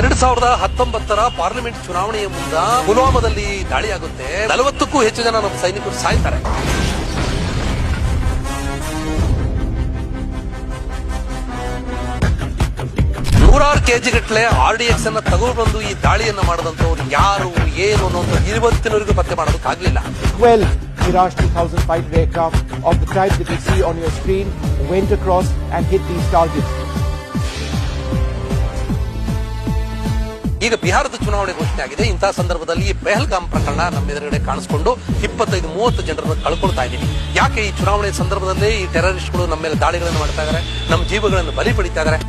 ಎರಡ್ ಸಾವಿರದ ಹತ್ತೊಂಬತ್ತರ ಪಾರ್ಲಿಮೆಂಟ್ ಚುನಾವಣೆಯ ಮುಂದ ಪುಲ್ವಾಮಾದಲ್ಲಿ ದಾಳಿಯಾಗುತ್ತೆ. ನಲವತ್ತಕ್ಕೂ ಹೆಚ್ಚು ಜನ ನಮ್ಮ ಸೈನಿಕರು ಸಾಯ್ತಾರೆ. ನೂರಾರು ಕೆಜಿ ಗಟ್ಟಲೆ ಆರ್ ಡಿ ಎಕ್ಸ್ ಅನ್ನ ತಗೊಂಡ್ಬಂದು ಈ ದಾಳಿಯನ್ನ ಮಾಡದಂತವ್ರು ಯಾರು, ಏನು ಅನ್ನೋದು ಇವತ್ತಿನವರೆಗೂ ಪತ್ತೆ ಮಾಡೋದಕ್ಕಾಗ್ಲಿಲ್ಲ. 12 Mirage 2000 fighter aircraft of the type that you see on your screen, went across and hit these targets. ಈಗ ಬಿಹಾರದ ಚುನಾವಣೆ ಘೋಷಣೆ ಆಗಿದೆ. ಇಂತಹ ಸಂದರ್ಭದಲ್ಲಿ ಪೆಹಲ್ಗಾಮ್ ಪ್ರಕರಣ ನಮ್ಮ ಎದುರುಗಡೆ ಕಾಣಿಸ್ಕೊಂಡು ಇಪ್ಪತ್ತೈದು, ಮೂವತ್ತು ಜನರನ್ನು ಕಳ್ಕೊಳ್ತಾ ಇದ್ದೀವಿ. ಯಾಕೆ ಈ ಚುನಾವಣೆ ಸಂದರ್ಭದಲ್ಲಿ ಈ ಟೆರರಿಸ್ಟ್ಗಳು ನಮ್ಮ ಮೇಲೆ ದಾಳಿಗಳನ್ನು ಮಾಡ್ತಾ ಇದ್ದಾರೆ ನಮ್ಮ ಜೀವಗಳನ್ನು ಬಲಿ ಪಡಿತಾ ಇದ್ದಾರೆ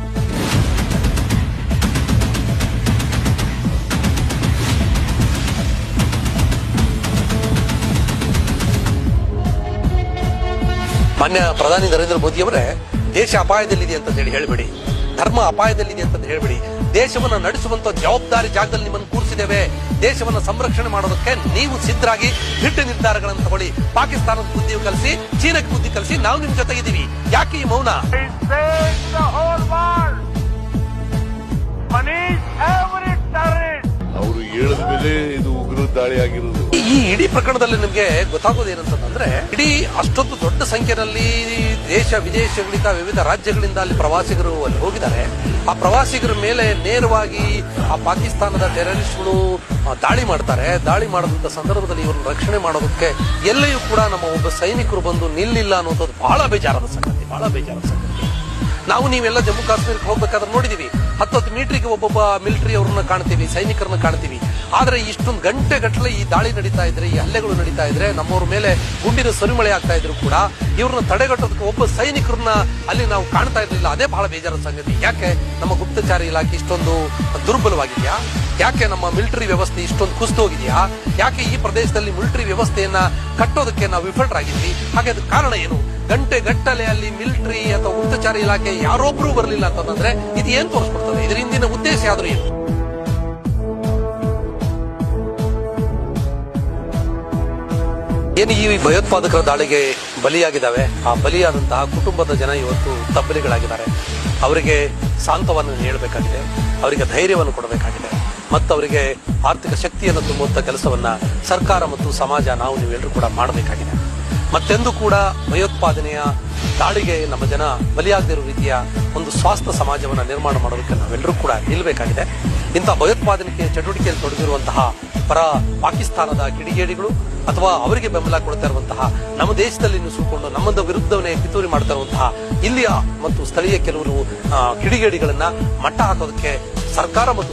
ಮಾನ್ಯ ಪ್ರಧಾನಿ ನರೇಂದ್ರ ಮೋದಿ ಅವರೇ, ದೇಶ ಅಪಾಯದಲ್ಲಿದೆ ಅಂತ ಹೇಳಿ ಹೇಳಬೇಡಿ. ಧರ್ಮ ಅಪಾಯದಲ್ಲಿದೆ ಅಂತ ಹೇಳಬೇಡಿ. ದೇಶವನ್ನ ನಡೆಸುವಂತ ಜವಾಬ್ದಾರಿ ಜಾಗದಲ್ಲಿ ನಿಮ್ಮನ್ನು ಕೂರಿಸಿದ್ದೇವೆ. ದೇಶವನ್ನ ಸಂರಕ್ಷಣೆ ಮಾಡೋದಕ್ಕೆ ನೀವು ಸಿದ್ಧರಾಗಿ ದಿಟ್ಟ ನಿರ್ಧಾರಗಳನ್ನು ತಗೊಳ್ಳಿ. ಪಾಕಿಸ್ತಾನದ ಬುದ್ಧಿ ಕಲಿಸಿ, ಚೀನಕ್ಕೆ ಬುದ್ಧಿ ಕಲಿಸಿ ನಾವು ನಿಮ್ ಜೊತೆಗಿದ್ದೀವಿ. ಯಾಕೆ ಈ ಮೌನ? ದಾಳಿ ಆಗಿರೋದು ಈ ಇಡೀ ಪ್ರಕರಣದಲ್ಲಿ ನಿಮಗೆ ಗೊತ್ತಾಗೋದು ಏನಂತಂದ್ರೆ, ಇಡೀ ಅಷ್ಟೊಂದು ದೊಡ್ಡ ಸಂಖ್ಯೆಯಲ್ಲಿ ದೇಶ, ವಿದೇಶಗಳಿಂದ ವಿವಿಧ ರಾಜ್ಯಗಳಿಂದ ಅಲ್ಲಿ ಪ್ರವಾಸಿಗರು ಅಲ್ಲಿ ಹೋಗಿದ್ದಾರೆ. ಆ ಪ್ರವಾಸಿಗರ ಮೇಲೆ ನೇರವಾಗಿ ಆ ಪಾಕಿಸ್ತಾನದ ಟೆರರಿಸ್ಟ್ಗಳು ದಾಳಿ ಮಾಡ್ತಾರೆ. ದಾಳಿ ಮಾಡಿದಂತ ಸಂದರ್ಭದಲ್ಲಿ ಇವರನ್ನು ರಕ್ಷಣೆ ಮಾಡೋದಕ್ಕೆ ಎಲ್ಲಿಯೂ ಕೂಡ ನಮ್ಮ ಒಬ್ಬ ಸೈನಿಕರು ಬಂದು ನಿಲ್ಲಿಲ್ಲ ಅನ್ನೋದು ಬಹಳ ಬೇಜಾರದ ಸಂಗತಿ, ಬಹಳ ಬೇಜಾರದ ಸಂಗತಿ. ನಾವು ನೀವೆಲ್ಲ ಜಮ್ಮು ಕಾಶ್ಮೀರಕ್ಕೆ ಹೋಗ್ಬೇಕಾದ್ರೆ ನೋಡಿದೀವಿ. ಹತ್ತತ್ತು ಮೀಟರ್ಗೆ ಒಬ್ಬೊಬ್ಬ ಮಿಲಿಟರಿ ಅವ್ರನ್ನ ಕಾಣ್ತೀವಿ, ಸೈನಿಕರನ್ನ ಕಾಣ್ತೀವಿ. ಆದ್ರೆ ಇಷ್ಟೊಂದು ಗಂಟೆ ಗಟ್ಟಲೆ ಈ ದಾಳಿ ನಡೀತಾ ಇದ್ರೆ, ಈ ಹಲ್ಲೆಗಳು ನಡೀತಾ ಇದ್ರೆ, ನಮ್ಮವ್ರ ಮೇಲೆ ಗುಂಡಿನ ಸುರಿಮಳೆ ಆಗ್ತಾ ಇದ್ರು ಕೂಡ ಇವ್ರನ್ನ ತಡೆಗಟ್ಟೋದಕ್ಕೆ ಒಬ್ಬ ಸೈನಿಕರನ್ನ ಅಲ್ಲಿ ನಾವು ಕಾಣ್ತಾ ಇರ್ಲಿಲ್ಲ. ಅದೇ ಬಹಳ ಬೇಜಾರ ಸಂಗತಿ. ಯಾಕೆ? ನಮ್ಮ ಗುಪ್ತಚಾರ ಇಲಾಖೆ ಇಷ್ಟೊಂದು ದುರ್ಬಲವಾಗಿದೆಯಾ? ಯಾಕೆ ನಮ್ಮ ಮಿಲಿಟರಿ ವ್ಯವಸ್ಥೆ ಇಷ್ಟೊಂದು ಕುಸಿದು ಹೋಗಿದೆಯಾ ಯಾಕೆ ಈ ಪ್ರದೇಶದಲ್ಲಿ ಮಿಲಿಟರಿ ವ್ಯವಸ್ಥೆಯನ್ನ ಕಟ್ಟೋದಕ್ಕೆ ನಾವು ವಿಫಲರಾಗಿದ್ವಿ? ಹಾಗೆ ಅದಕ್ಕೆ ಕಾರಣ ಏನು? ಗಂಟೆ ಗಟ್ಟಲೆ ಅಲ್ಲಿ ಮಿಲಿಟರಿ ಅಥವಾ ಗುಪ್ತಚಾರ ಇಲಾಖೆ ಯಾರೊಬ್ರು ಬರಲಿಲ್ಲ ಅಂತಂದ್ರೆ ಇದು ಏನ್ ತೋರಿಸ್ಕೊಡ್ತದೆ? ಇದರ ಹಿಂದಿನ ಉದ್ದೇಶ ಆದ್ರೂ ಏನು? ಏನು ಈ ಭಯೋತ್ಪಾದಕರ ದಾಳಿಗೆ ಬಲಿಯಾಗಿದ್ದಾವೆ? ಆ ಬಲಿಯಾದಂತಹ ಕುಟುಂಬದ ಜನ ಇವತ್ತು ತಬ್ಬಲಿಗಳಾಗಿದ್ದಾರೆ. ಅವರಿಗೆ ಸಾಂತ್ವವನ್ನು ನೀಡಬೇಕಾಗಿದೆ ಅವರಿಗೆ ಧೈರ್ಯವನ್ನು ಕೊಡಬೇಕಾಗಿದೆ. ಮತ್ತು ಅವರಿಗೆ ಆರ್ಥಿಕ ಶಕ್ತಿಯನ್ನು ತುಂಬುವಂತಹ ಕೆಲಸವನ್ನ ಸರ್ಕಾರ ಮತ್ತು ಸಮಾಜ ನಾವು ನೀವೆಲ್ಲರೂ ಕೂಡ ಮಾಡಬೇಕಾಗಿದೆ. ಮತ್ತೆಂದು ಕೂಡ ಭಯೋತ್ಪಾದನೆಯ ದಾಳಿಗೆ ನಮ್ಮ ಜನ ಬಲಿಯಾಗದಿರೋ ರೀತಿಯ ಒಂದು ಸ್ವಾಸ್ಥ್ಯ ಸಮಾಜವನ್ನು ನಿರ್ಮಾಣ ಮಾಡೋದಕ್ಕೆ ನಾವೆಲ್ಲರೂ ಕೂಡ ನಿಲ್ಲಬೇಕಾಗಿದೆ ಇಂಥ ಭಯೋತ್ಪಾದನೆಗೆ ಚಟುವಟಿಕೆಯಲ್ಲಿ ತೊಡಗಿರುವಂತಹ ಪರ ಪಾಕಿಸ್ತಾನದ ಕಿಡಿಗೇಡಿಗಳು ಅಥವಾ ಅವರಿಗೆ ಬೆಂಬಲ ಕೊಡ್ತಾ ಇರುವಂತಹ ನಮ್ಮ ದೇಶದಲ್ಲಿ ನುಸುಕೊಂಡು ನಮ್ಮದ ವಿರುದ್ಧವನ್ನೇ ಪಿತೂರಿ ಮಾಡ್ತಾ ಇರುವಂತಹ ಇಲ್ಲಿಯ ಮತ್ತು ಸ್ಥಳೀಯ ಕೆಲವರು ಕಿಡಿಗೇಡಿಗಳನ್ನ ಮಟ್ಟ ಹಾಕೋದಕ್ಕೆ ಸರ್ಕಾರ ಮತ್ತು